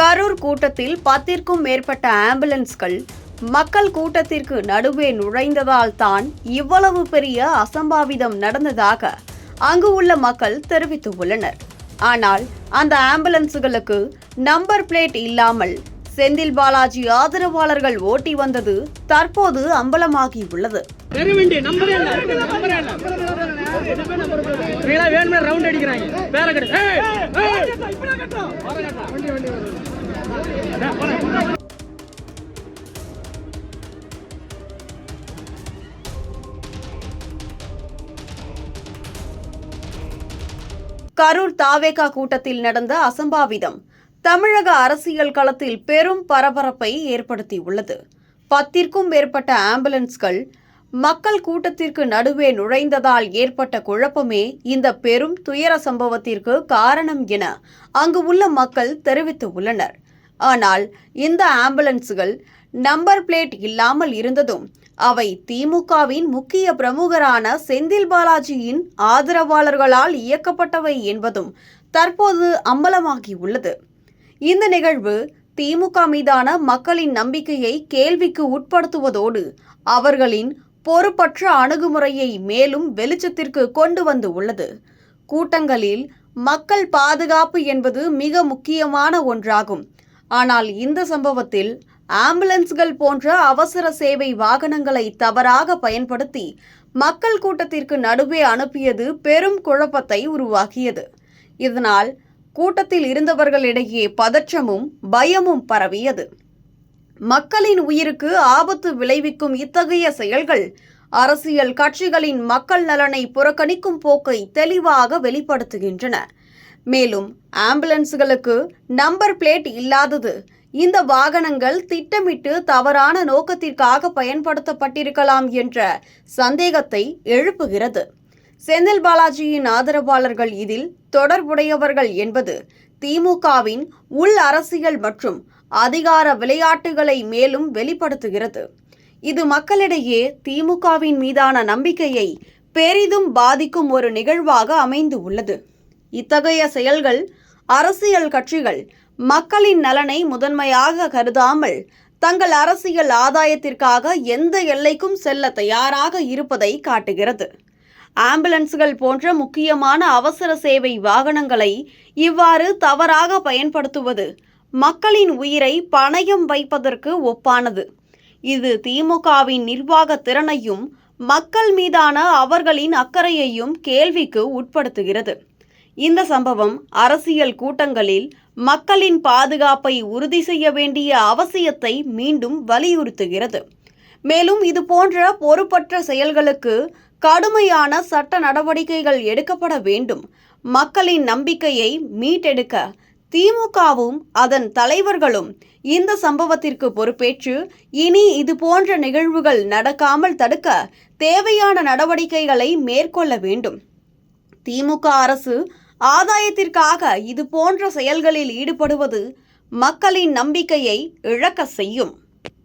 கரூர் கூட்டத்தில் பத்திற்கும் மேற்பட்ட ஆம்புலன்ஸ்கள். மக்கள் கூட்டத்திற்கு நடுவே நுழைந்ததால் தான் இவ்வளவு பெரிய அசம்பாவிதம் நடந்ததாக அங்கு உள்ள மக்கள் தெரிவித்துள்ளனர் ஆனால் அந்த ஆம்புலன்ஸுகளுக்கு நம்பர் பிளேட் இல்லாமல் செந்தில் பாலாஜி ஆதரவாளர்கள் ஓட்டி வந்தது தற்போது அம்பலமாகி உள்ளது. அடிக்கிறாங்க. வேற கரூர் தாவேகா கூட்டத்தில் நடந்த அசம்பாவிதம் தமிழக அரசியல் களத்தில் பெரும் பரபரப்பை ஏற்படுத்தியுள்ளது. பத்திற்கும் மேற்பட்ட ஆம்புலன்ஸ்கள் மக்கள் கூட்டத்திற்கு நடுவே நுழைந்ததால் ஏற்பட்ட குழப்பமே இந்த பெரும் துயர சம்பவத்திற்கு காரணம் என அங்கு உள்ள மக்கள் தெரிவித்துள்ளனர் ஆனால் இந்த ஆம்புலன்ஸ்கள் நம்பர் பிளேட் இல்லாமல் இருந்ததும் அவை திமுகவின் முக்கிய பிரமுகரான செந்தில் பாலாஜியின் ஆதரவாளர்களால் இயக்கப்பட்டவை என்பதும் தற்போது அம்பலமாகியுள்ளது இந்த நிகழ்வு திமுக மீதான மக்களின் நம்பிக்கையை கேள்விக்கு உட்படுத்துவதோடு அவர்களின் பொறுப்பற்ற அணுகுமுறையை மேலும் வெளிச்சத்திற்கு கொண்டு வந்து உள்ளது. கூட்டங்களில் மக்கள் பாதுகாப்பு என்பது மிக முக்கியமான ஒன்றாகும். ஆனால் இந்த சம்பவத்தில் ஆம்புலன்ஸ்கள் போன்ற அவசர சேவை வாகனங்களை தவறாக பயன்படுத்தி மக்கள் கூட்டத்திற்கு நடுவே அனுப்பியது பெரும் குழப்பத்தை உருவாக்கியது. இதனால் கூட்டத்தில் இருந்தவர்களிடையே பதற்றமும் பயமும் பரவியது. மக்களின் உயிருக்கு ஆபத்து விளைவிக்கும் இத்தகைய செயல்கள் அரசியல் கட்சிகளின் மக்கள் நலனை புறக்கணிக்கும் போக்கை தெளிவாக வெளிப்படுத்துகின்றன. மேலும் ஆம்புலன்ஸ்களுக்கு நம்பர் பிளேட் இல்லாதது. இந்த வாகனங்கள் திட்டமிட்டு தவறான நோக்கத்திற்காக பயன்படுத்தப்பட்டிருக்கலாம் என்ற சந்தேகத்தை எழுப்புகிறது. செந்தில் பாலாஜியின் ஆதரவாளர்கள் இதில் தொடர்புடையவர்கள் என்பது திமுகவின் உள் அரசியல் மற்றும் அதிகார விளையாட்டுகளை மேலும் வெளிப்படுத்துகிறது. இது மக்களிடையே திமுகவின் மீதான நம்பிக்கையை பெரிதும் பாதிக்கும் ஒரு நிகழ்வாக அமைந்து உள்ளது இத்தகைய செயல்கள் அரசியல் கட்சிகள் மக்களின் நலனை முதன்மையாக கருதாமல் தங்கள் அரசியல் ஆதாயத்திற்காக எந்த எல்லைக்கும் செல்ல தயாராக இருப்பதை காட்டுகிறது. ஆம்புலன்ஸ்கள் போன்ற முக்கியமான அவசர சேவை வாகனங்களை இவ்வாறு தவறாக பயன்படுத்துவது மக்களின் உயிரை பணயம் வைப்பதற்கு ஒப்பானது. இது திமுகவின் நிர்வாக திறனையும் மக்கள் மீதான அவர்களின் அக்கறையையும் கேள்விக்கு உட்படுத்துகிறது. இந்த சம்பவம் அரசியல் கூட்டங்களில் மக்களின் பாதுகாப்பை உறுதி செய்ய வேண்டிய அவசியத்தை மீண்டும் வலியுறுத்துகிறது. மேலும் இது போன்ற பொறுப்பற்ற செயல்களுக்கு கடுமையான சட்ட நடவடிக்கைகள் எடுக்கப்பட வேண்டும். மக்களின் நம்பிக்கையை மீட்டெடுக்க திமுகவும் அதன் தலைவர்களும் இந்த சம்பவத்திற்கு பொறுப்பேற்று இனி இது போன்ற நிகழ்வுகள் நடக்காமல் தடுக்க தேவையான நடவடிக்கைகளை மேற்கொள்ள வேண்டும். திமுக அரசு ஆதாயத்திற்காக இது போன்ற செயல்களில் ஈடுபடுவது மக்களின் நம்பிக்கையை இழக்க செய்யும்.